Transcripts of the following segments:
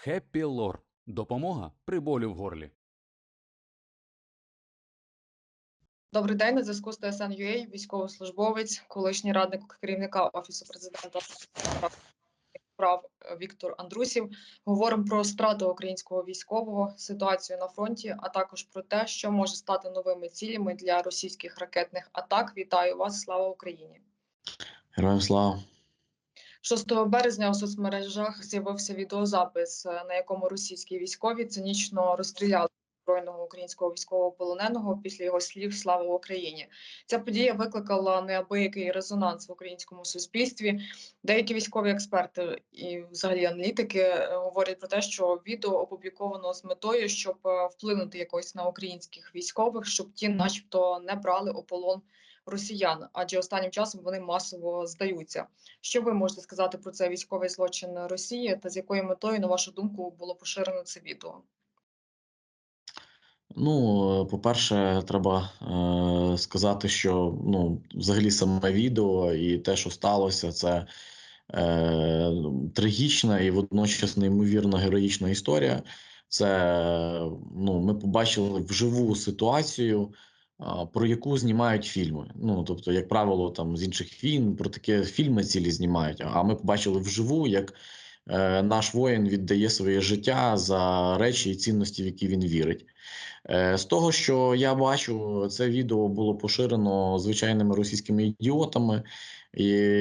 Хеппі Лор. Допомога при болі в горлі. Добрий день. На зв'язку з ТСН ЮА, військовослужбовець, колишній радник керівника офісу президента прав Віктор Андрусів. Говоримо про страту українського військового, ситуацію на фронті, а також про те, що може стати новими цілями для російських ракетних атак. Вітаю вас! Слава Україні! Героям слава. 6 березня у соцмережах з'явився відеозапис, е, на якому російські військові цинічно розстріляли збройного українського військовополоненого після його слів Слава Україні. Ця подія викликала неабиякий резонанс в українському суспільстві. Деякі військові експерти і, взагалі, аналітики е, говорять про те, що відео опубліковано з метою, щоб е, вплинути якось на українських військових, щоб ті, начебто, не брали у полон росіян, адже останнім часом вони масово здаються. Що ви можете сказати про цей військовий злочин Росії та з якою метою, на вашу думку, було поширено це відео? Ну, по-перше, треба е, сказати, що ну, взагалі саме відео і те, що сталося, це е, трагічна і водночас неймовірно героїчна історія. Це ну, ми побачили вживу ситуацію, про яку знімають фільми. Ну, тобто, як правило, там з інших фільм про таке фільми цілі знімають. А ми побачили вживу, як е, наш воїн віддає своє життя за речі і цінності, в які він вірить. Е, З того, що я бачу, це відео було поширено звичайними російськими ідіотами,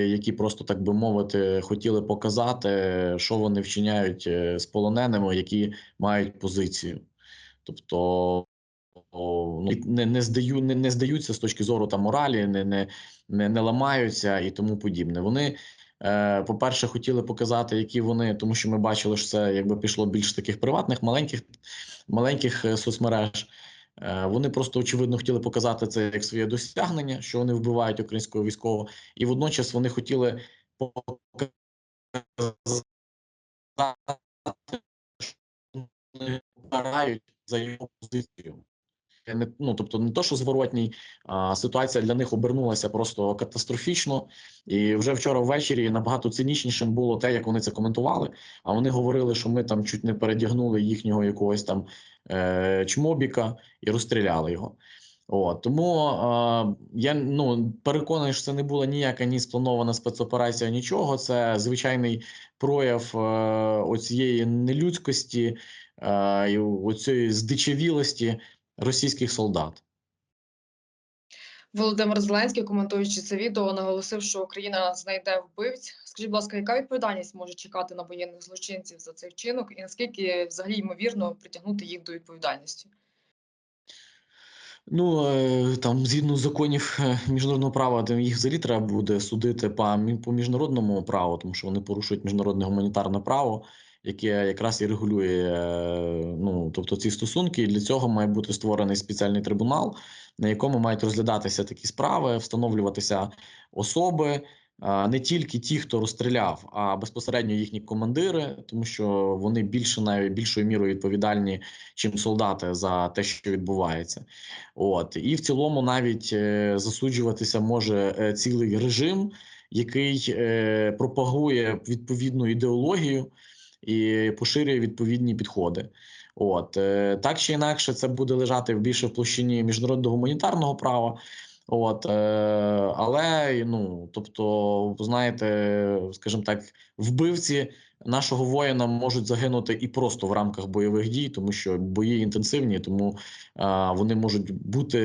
які просто так би мовити хотіли показати, що вони вчиняють е, з полоненими, які мають позицію. Тобто ну, не, не, здаю, не, не здаються з точки зору там моралі, не, не, не, не ламаються і тому подібне. Вони, е, по-перше, хотіли показати, які вони, тому що ми бачили, що це якби пішло більш таких приватних, маленьких, маленьких е, соцмереж. Е, Вони просто очевидно хотіли показати це як своє досягнення, що вони вбивають українського військового, і водночас вони хотіли показати, що вони карають за його позицію. Не, ну, тобто, не то, що зворотній, а ситуація для них обернулася просто катастрофічно. І вже вчора ввечері набагато цинічнішим було те, як вони це коментували. А вони говорили, що ми там чуть не передягнули їхнього якогось там е, чмобіка і розстріляли його. От, тому е, я ну, переконаний, що це не була ніяка ні спланована спецоперація, нічого. Це звичайний прояв е, оцієї нелюдськості, е, оцієї здичавілості російських солдат. Володимир Зеленський, коментуючи це відео, наголосив, що Україна знайде вбивць. Скажіть, будь ласка, яка відповідальність може чекати на воєнних злочинців за цей вчинок, і наскільки взагалі ймовірно притягнути їх до відповідальності? Ну е, там згідно законів е, міжнародного права, там їх взагалі треба буде судити по, по міжнародному праву, тому що вони порушують міжнародне гуманітарне право, яке якраз і регулює е, ну тобто ці стосунки. І для цього має бути створений спеціальний трибунал, на якому мають розглядатися такі справи, встановлюватися особи. Не тільки ті, хто розстріляв, а безпосередньо їхні командири, тому що вони більше навіть більшою мірою відповідальні, чим солдати за те, що відбувається. От і в цілому навіть е, засуджуватися може е, цілий режим, який пропагує відповідну ідеологію і поширює відповідні підходи. От е, так чи інакше, це буде лежати в в площині міжнародного гуманітарного права. От, е, але ну, тобто, знаєте, скажімо так, вбивці нашого воїна можуть загинути і просто в рамках бойових дій, тому що бої інтенсивні, тому а, вони можуть бути,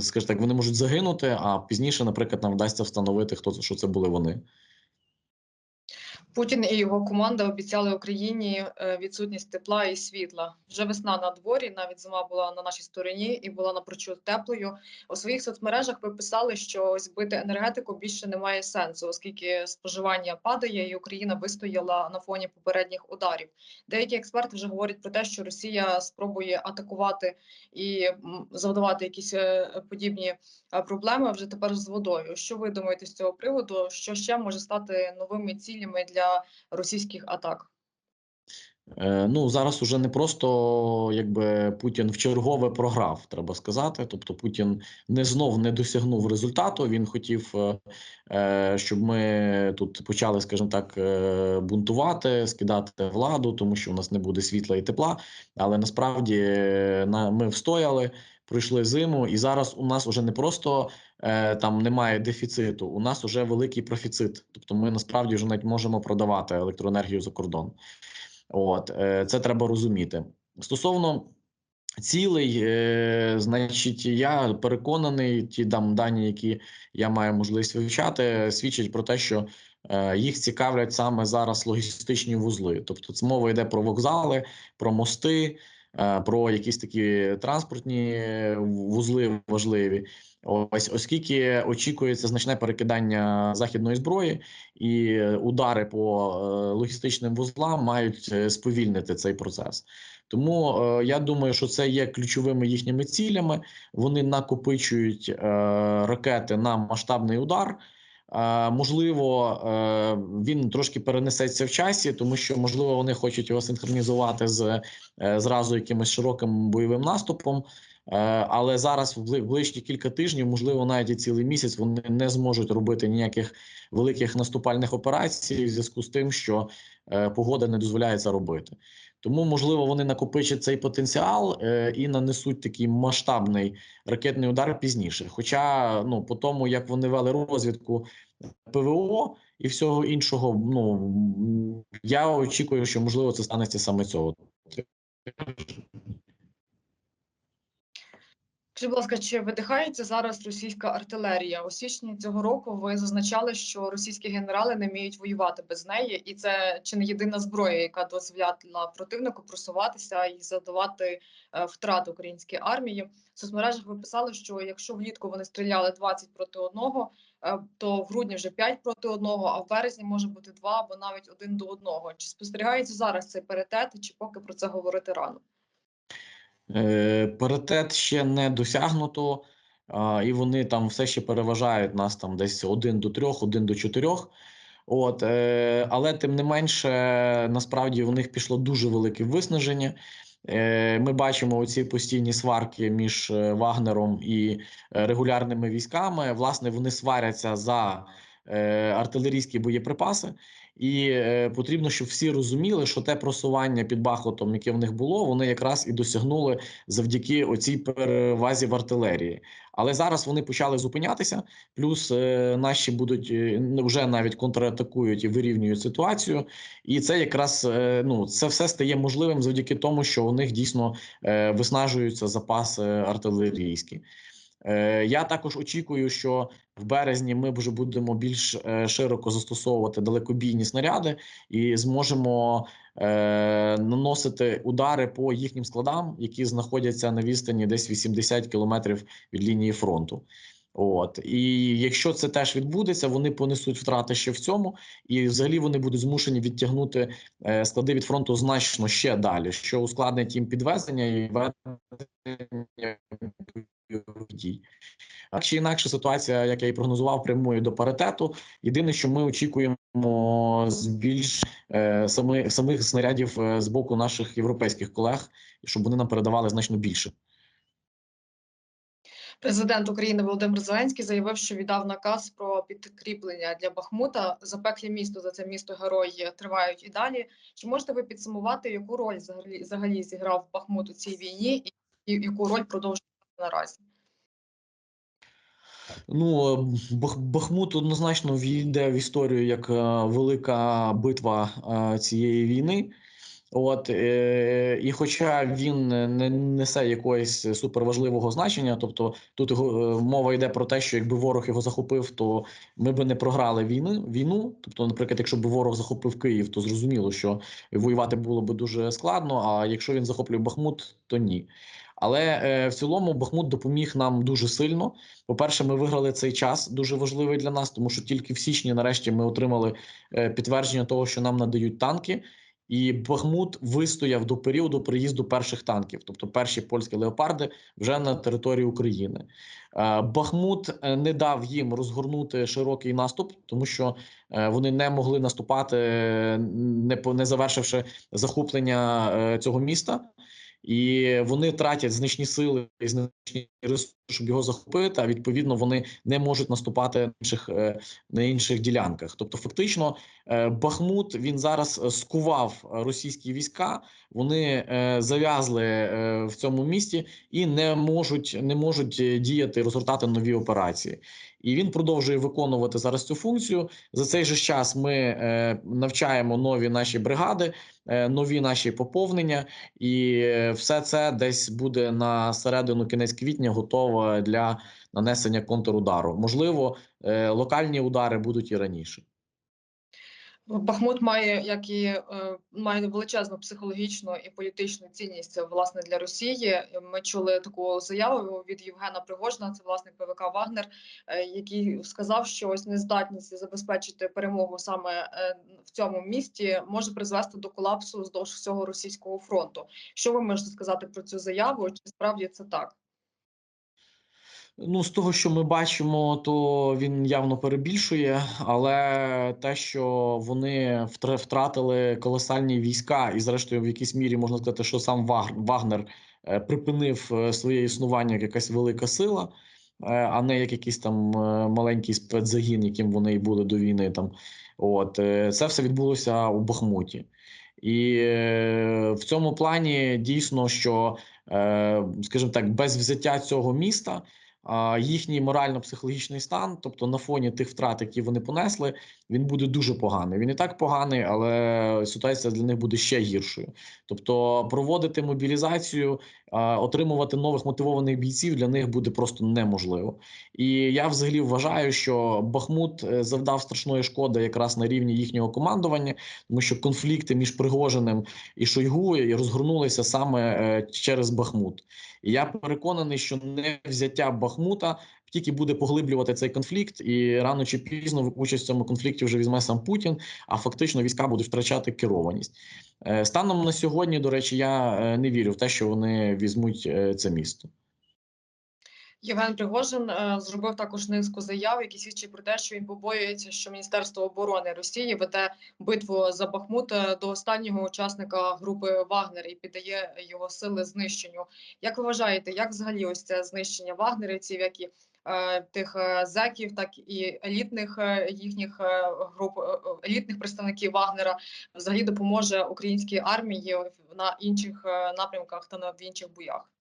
скажімо так, вони можуть загинути, а пізніше, наприклад, нам вдасться встановити, хто що це були вони. Путін і його команда обіцяли Україні е, відсутність тепла і світла. Вже весна на дворі, навіть зима була на нашій стороні і була напрочуд теплою. У своїх соцмережах ви писали, що збити енергетику більше немає сенсу, оскільки споживання падає, і Україна вистояла на фоні попередніх ударів. Деякі експерти вже говорять про те, що Росія спробує атакувати і завдавати якісь е, подібні е, проблеми вже тепер з водою. Що ви думаєте з цього приводу? Що ще може стати новими цілями для російських атак? Е, Ну зараз уже не просто якби Путін в чергове програв, треба сказати. Тобто Путін не знов не досягнув результату. Він хотів, е, е, щоб ми тут почали, скажімо так, бунтувати, скидати владу, тому що у нас не буде світла і тепла. Але насправді ми встояли, пройшли зиму, і зараз у нас уже не просто е, там немає дефіциту. У нас уже великий профіцит. Тобто, ми насправді вже навіть можемо продавати електроенергію за кордон. От е, це треба розуміти стосовно. Цілий, е, значить, я переконаний, ті там дані, які я маю можливість вивчати, свідчать про те, що е, їх цікавлять саме зараз логістичні вузли. Тобто, це мова йде про вокзали, про мости, про якісь такі транспортні вузли важливі. Ось, оскільки очікується значне перекидання західної зброї, і удари по е, логістичним вузлам мають е, сповільнити цей процес. Тому е, я думаю, що це є ключовими їхніми цілями. Вони накопичують е, ракети на масштабний удар. Можливо, е, він трошки перенесеться в часі, тому що можливо вони хочуть його синхронізувати з е, зразу якимось широким бойовим наступом. Е, Але зараз в бли- ближчі кілька тижнів, можливо, навіть і цілий місяць, вони не зможуть робити ніяких великих наступальних операцій в зв'язку з тим, що погода не дозволяє це робити. Тому, можливо, вони накопичать цей потенціал е, і нанесуть такий масштабний ракетний удар пізніше. Хоча, ну, по тому, як вони вели розвідку ПВО і всього іншого, ну я очікую, що можливо це станеться саме цього. Скажіть, будь ласка, чи видихається зараз російська артилерія? У січні цього року ви зазначали, що російські генерали не вміють воювати без неї, і це чи не єдина зброя, яка дозволяла противнику просуватися і завдавати е, втрат українській армії. В соцмережах ви писали, що якщо влітку вони стріляли 20 проти одного, е, то в грудні вже 5 проти одного, а в березні може бути 2 або навіть один до одного. Чи спостерігається зараз цей паритет, чи поки про це говорити рано? Е, Паритет ще не досягнуто, і вони там все ще переважають нас там десь один до трьох, один до чотирьох. От, е, але тим не менше, насправді в них пішло дуже велике виснаження. Е, Ми бачимо оці постійні сварки між Вагнером і регулярними військами. Власне, вони сваряться за артилерійські боєприпаси. І е, потрібно, щоб всі розуміли, що те просування під Бахмутом, яке в них було, вони якраз і досягнули завдяки оцій перевазі в артилерії. Але зараз вони почали зупинятися. Плюс е, наші будуть е, вже навіть контратакують і вирівнюють ситуацію. І це якраз е, ну це все стає можливим завдяки тому, що у них дійсно е, виснажуються запаси артилерійські. Е, Я також очікую, що в березні ми вже будемо більш е, широко застосовувати далекобійні снаряди і зможемо е, наносити удари по їхнім складам, які знаходяться на відстані десь 80 кілометрів від лінії фронту. От і якщо це теж відбудеться, вони понесуть втрати ще в цьому, і взагалі вони будуть змушені відтягнути е, склади від фронту значно ще далі, що ускладнить їм підвезення і ведення дій. Так чи інакше, ситуація, як я і прогнозував, прямує до паритету. Єдине, що ми очікуємо збільш е, сами, самих снарядів е, з боку наших європейських колег, щоб вони нам передавали значно більше. Президент України Володимир Зеленський заявив, що віддав наказ про підкріплення для Бахмута. Запеклі місто за це місто герої тривають і далі. Чи можете ви підсумувати, яку роль взагалі, взагалі зіграв Бахмут у цій війні, і яку роль продовжує наразі? Ну, Бахмут однозначно війде в історію як е, велика битва е, цієї війни. От е, і хоча він не несе якогось суперважливого значення, тобто тут його, мова йде про те, що якби ворог його захопив, то ми би не програли війни війну. Тобто, наприклад, якщо б ворог захопив Київ, то зрозуміло, що воювати було б дуже складно. А якщо він захоплює Бахмут, то ні. Але е, в цілому Бахмут допоміг нам дуже сильно. По-перше, ми виграли цей час, дуже важливий для нас, тому що тільки в січні, нарешті, ми отримали е, підтвердження того, що нам надають танки. І Бахмут вистояв до періоду приїзду перших танків, тобто перші польські леопарди вже на території України. Е, Бахмут е, не дав їм розгорнути широкий наступ, тому що е, вони не могли наступати, не по- завершивши захоплення цього міста. І вони тратять значні сили і значні ресурси, щоб його захопити. А відповідно вони не можуть наступати на інших е, на інших ділянках. Тобто, фактично, е, Бахмут він зараз е, скував російські війська. Вони зав'язли в цьому місті і не можуть не можуть діяти, розгортати нові операції. І він продовжує виконувати зараз цю функцію. За цей же час ми е, навчаємо нові наші бригади, е, нові наші поповнення, і е, все це десь буде на середину кінець квітня готово для нанесення контрудару. Можливо, локальні удари будуть і раніше. Бахмут має як і е, має величезну психологічну і політичну цінність власне для Росії. Ми чули таку заяву від Євгена Пригожина, це власник ПВК Вагнер, е, який сказав, що ось нездатність забезпечити перемогу саме е, в цьому місті може призвести до колапсу вздовж всього російського фронту. Що ви можете сказати про цю заяву? Чи справді це так? Ну, з того, що ми бачимо, то він явно перебільшує, але те, що вони втра- втратили колосальні війська, і зрештою, в якійсь мірі можна сказати, що сам Вагнер е, припинив е, своє існування як якась велика сила, е, а не як якийсь там маленький спецзагін, яким вони і були до війни. Там от це все відбулося у Бахмуті. І в цьому плані дійсно, що, скажімо так, без взяття цього міста їхній морально-психологічний стан, тобто на фоні тих втрат, які вони понесли, він буде дуже поганий. Він і так поганий, але ситуація для них буде ще гіршою. Тобто, проводити мобілізацію, отримувати нових мотивованих бійців для них буде просто неможливо. І я взагалі вважаю, що Бахмут е, завдав страшної шкоди якраз на рівні їхнього командування, тому що конфлікти між Пригожиним і Шойгу розгорнулися саме е, через Бахмут. І я переконаний, що не взяття Бахмута тільки буде поглиблювати цей конфлікт, і рано чи пізно участь в цьому конфлікті вже візьме сам Путін. А фактично війська будуть втрачати керованість. Е, Станом на сьогодні, до речі, я е, не вірю в те, що вони візьмуть е, це місто. Євген Пригожин е, зробив також низку заяв, які свідчать про те, що він побоюється, що Міністерство оборони Росії веде битву за Бахмут е, до останнього учасника групи Вагнер і піддає його сили знищенню. Як ви вважаєте, як взагалі ось це знищення вагнерівців, як і е, тих зеків, так і елітних їхніх груп, елітних представників Вагнера взагалі допоможе українській армії на інших напрямках та на в інших боях?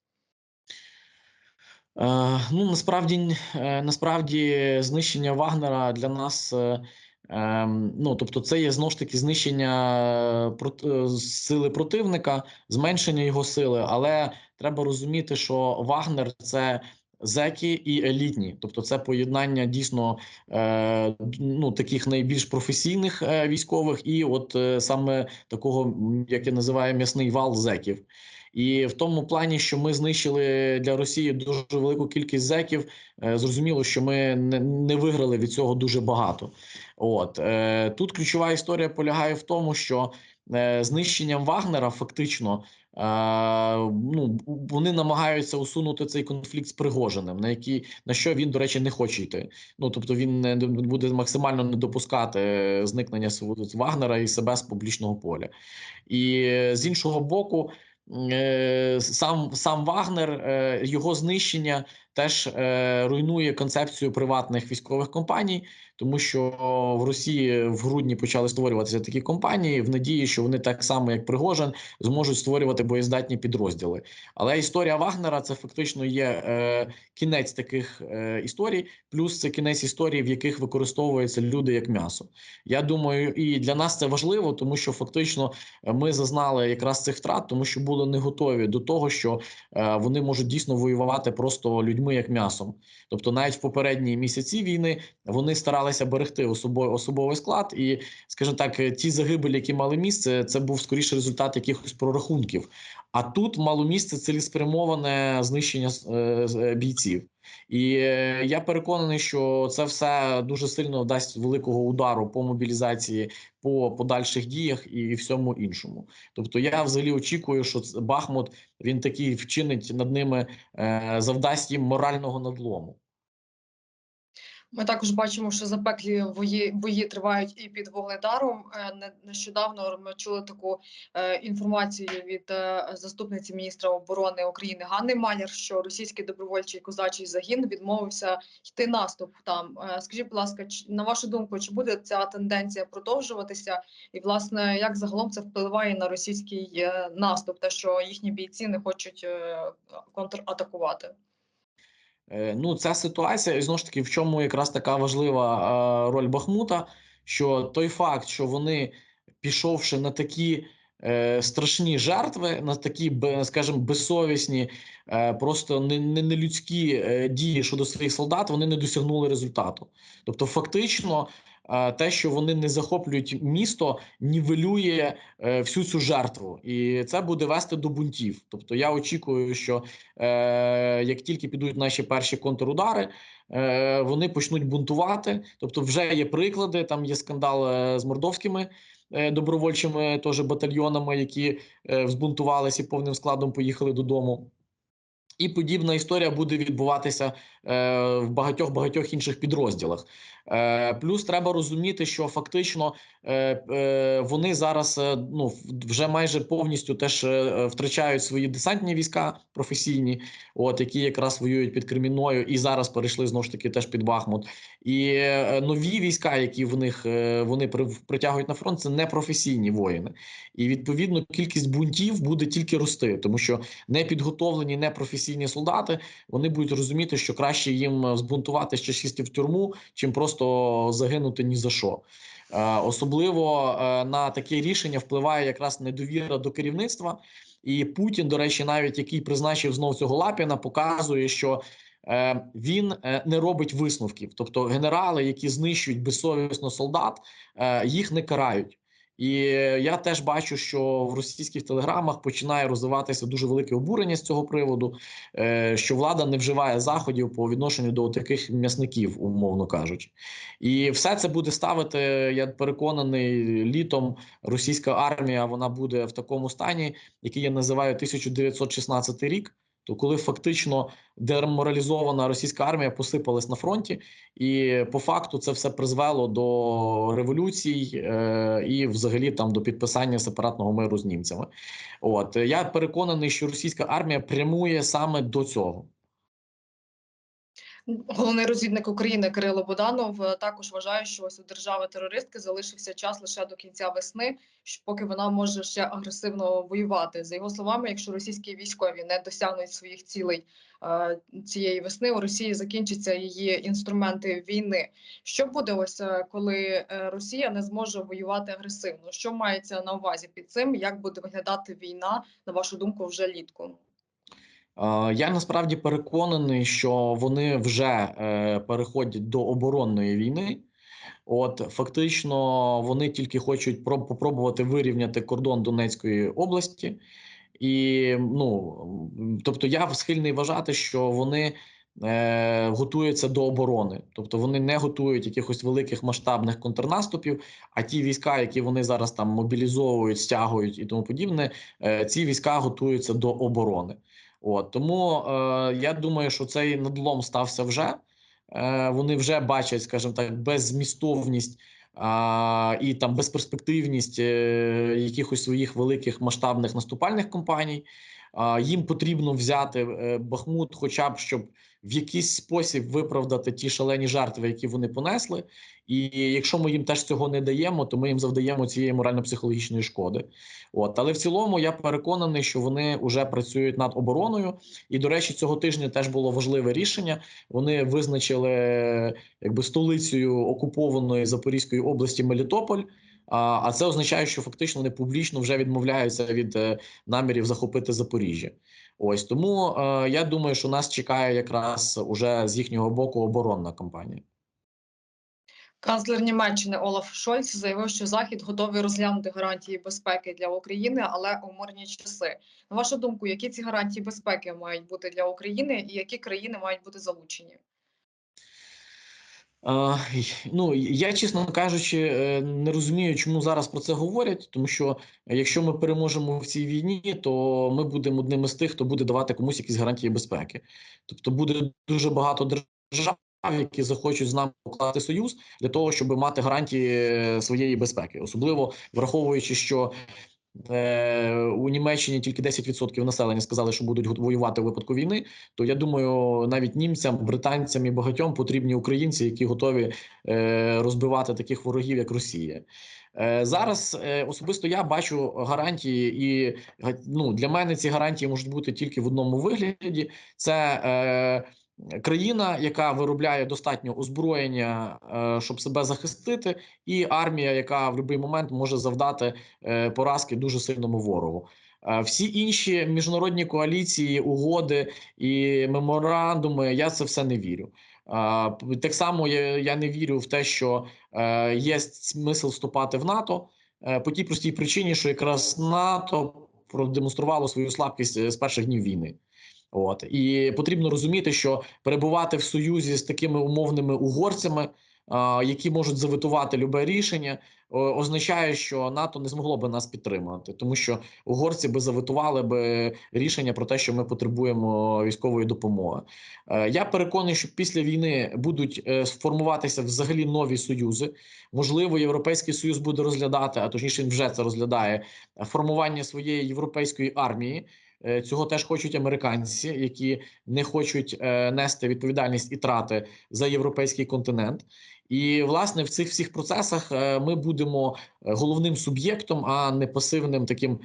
Е, ну насправді е, насправді знищення Вагнера для нас. е, ем, Ну, тобто, це є знову ж таки знищення сили противника, зменшення його сили, але треба розуміти, що Вагнер це зеки і елітні, тобто це поєднання дійсно ну, таких найбільш професійних військових, і от саме такого, як я називаю, м'ясний вал зеків. І в тому плані, що ми знищили для Росії дуже велику кількість зеків, е, зрозуміло, що ми не, виграли від цього дуже багато. От е, тут ключова історія полягає в тому, що е, знищенням Вагнера фактично. Ну, вони намагаються усунути цей конфлікт з Пригожиним, на який на що він, до речі, не хоче йти. Ну тобто він не буде максимально не допускати зникнення Вагнера і себе з публічного поля. І з іншого боку, сам сам Вагнер, е, його знищення теж е, руйнує концепцію приватних військових компаній, тому що в Росії в грудні почали створюватися такі компанії в надії, що вони так само, як Пригожин, зможуть створювати боєздатні підрозділи. Але історія Вагнера це фактично є е, кінець таких е, історій, плюс це кінець історій, в яких використовуються люди як м'ясо. Я думаю, і для нас це важливо, тому що фактично е, ми зазнали якраз цих втрат, тому що були не готові до того, що е, вони можуть дійсно воювати просто людьми як м'ясом. Тобто, навіть в попередні місяці війни вони старалися берегти особовий, склад, і, скажімо так, ті загибелі, які мали місце, це був скоріше результат якихось прорахунків. А тут мало місце цілеспрямоване знищення е, е, бійців. І е, я переконаний, що це все дуже сильно дасть великого удару по мобілізації, по подальших діях і всьому іншому. Тобто, я взагалі очікую, що Бахмут він такий вчинить над ними, е, завдасть їм морального надлому. Ми також бачимо, що запеклі бої, бої тривають і під Вугледаром. Е, не- Нещодавно ми чули таку е, інформацію від е, заступниці міністра оборони України Ганни Маляр, що російський добровольчий козачий загін відмовився йти наступ там. Скажіть, будь ласка, на вашу думку, чи буде ця тенденція продовжуватися? І власне, як загалом це впливає на російський наступ, те, що їхні бійці не хочуть контратакувати? Е, Ну, ця ситуація, і знову ж таки, в чому якраз така важлива е, роль Бахмута, що той факт, що вони, пішовши на такі е, страшні жертви, на такі, скажімо, безсовісні, просто не, не, нелюдські дії щодо своїх солдат, вони не досягнули результату. Тобто, фактично, те, що вони не захоплюють місто, нівелює е, всю цю жертву, і це буде вести до бунтів. Тобто, я очікую, що е, як тільки підуть наші перші контрудари, е, вони почнуть бунтувати. Тобто, вже є приклади. Там є скандал з мордовськими добровольчими теж батальйонами, які взбунтувалися і повним складом поїхали додому. І подібна історія буде відбуватися е, в багатьох багатьох інших підрозділах. Е, плюс треба розуміти, що фактично е, е, вони зараз е, ну вже майже повністю теж е, втрачають свої десантні війська професійні, от які якраз воюють під Кремінною, і зараз перейшли знову ж таки теж під Бахмут. І е, нові війська, які в них е, вони при- притягують на фронт, це не професійні воїни. І відповідно кількість бунтів буде тільки рости, тому що непідготовлені, непрофесійні солдати вони будуть розуміти, що краще їм збунтувати ще сісти в тюрму, чим просто загинути ні за що. Е, Особливо е, на таке рішення впливає якраз недовіра до керівництва. І Путін, до речі, навіть який призначив знов цього Лапіна, показує, що е, він е, не робить висновків. Тобто, генерали, які знищують безсовісно солдат, е, їх не карають. І я теж бачу, що в російських телеграмах починає розвиватися дуже велике обурення з цього приводу, е, що влада не вживає заходів по відношенню до таких м'ясників, умовно кажучи, і все це буде ставити. Я переконаний, літом російська армія вона буде в такому стані, який я називаю 1916 рік. То коли фактично деморалізована російська армія посипалась на фронті, і по факту це все призвело до революцій е, і, взагалі, там до підписання сепаратного миру з німцями. От я переконаний, що російська армія прямує саме до цього. Головний розвідник України Кирило Буданов е, також вважає, що ось у держави-терористки залишився час лише до кінця весни, поки вона може ще агресивно воювати. За його словами, якщо російські військові не досягнуть своїх цілей е, цієї весни, у Росії закінчаться її інструменти війни. Що буде ось е, коли Росія не зможе воювати агресивно? Що мається на увазі під цим? Як буде виглядати війна, на вашу думку, вже літку? Е, Я насправді переконаний, що вони вже е, переходять до оборонної війни. От фактично вони тільки хочуть проб- попробувати вирівняти кордон Донецької області, і ну тобто я схильний вважати, що вони е, готуються до оборони, тобто вони не готують якихось великих масштабних контрнаступів. А ті війська, які вони зараз там мобілізовують, стягують і тому подібне, е, ці війська готуються до оборони. От тому е, я думаю, що цей надлом стався вже. Е, вони вже бачать, скажімо так, беззмістовність а, і там безперспективність е, якихось своїх великих масштабних наступальних компаній. А, їм потрібно взяти е, Бахмут, хоча б щоб в якийсь спосіб виправдати ті шалені жертви, які вони понесли. І якщо ми їм теж цього не даємо, то ми їм завдаємо цієї морально-психологічної шкоди. От, але в цілому я переконаний, що вони вже працюють над обороною. І до речі, цього тижня теж було важливе рішення. Вони визначили якби столицею окупованої Запорізької області Мелітополь. А це означає, що фактично вони публічно вже відмовляються від е, намірів захопити Запоріжжя. Ось тому е, я думаю, що нас чекає якраз уже з їхнього боку оборонна кампанія. Канцлер Німеччини Олаф Шольц заявив, що Захід готовий розглянути гарантії безпеки для України, але у мирні часи. На вашу думку, які ці гарантії безпеки мають бути для України, і які країни мають бути залучені? Ну, я, чесно кажучи, е, не розумію, чому зараз про це говорять, тому що якщо ми переможемо в цій війні, то ми будемо одним із тих, хто буде давати комусь якісь гарантії безпеки. Тобто буде дуже багато держав, які захочуть з нами укласти союз для того, щоб мати гарантії е, своєї безпеки, особливо враховуючи, що у Німеччині тільки 10% населення сказали, що будуть воювати у випадку війни. То я думаю, навіть німцям, британцям і багатьом потрібні українці, які готові е, розбивати таких ворогів, як Росія. Е, Зараз е, особисто я бачу гарантії, і ну для мене ці гарантії можуть бути тільки в одному вигляді: це е, країна, яка виробляє достатньо озброєння, е, щоб себе захистити, і армія, яка в будь-який момент може завдати е, поразки дуже сильному ворогу. Е, Всі інші міжнародні коаліції, угоди і меморандуми, я це все не вірю. Так само я, не вірю в те, що є смисл вступати в НАТО по тій простій причині, що якраз НАТО продемонструвало свою слабкість з перших днів війни. От і потрібно розуміти, що перебувати в союзі з такими умовними угорцями, які можуть заветувати любе рішення, означає, що НАТО не змогло би нас підтримати, тому що угорці би заветували би рішення про те, що ми потребуємо військової допомоги. Е, Я переконаний, що після війни будуть е, сформуватися взагалі нові союзи. Можливо, європейський союз буде розглядати, а точніше він вже це розглядає формування своєї європейської армії. Е, Цього теж хочуть американці, які не хочуть е, нести відповідальність і трати за європейський континент. І власне в цих всіх процесах е, ми будемо головним суб'єктом, а не пасивним таким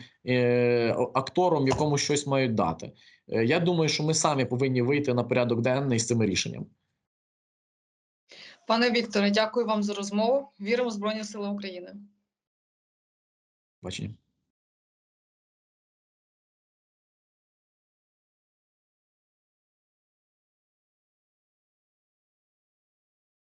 актором, якому щось мають дати. Я думаю, що ми самі повинні вийти на порядок денний з цими рішеннями. Пане Вікторе, дякую вам за розмову. Віримо в Збройні Сили України. Бачення.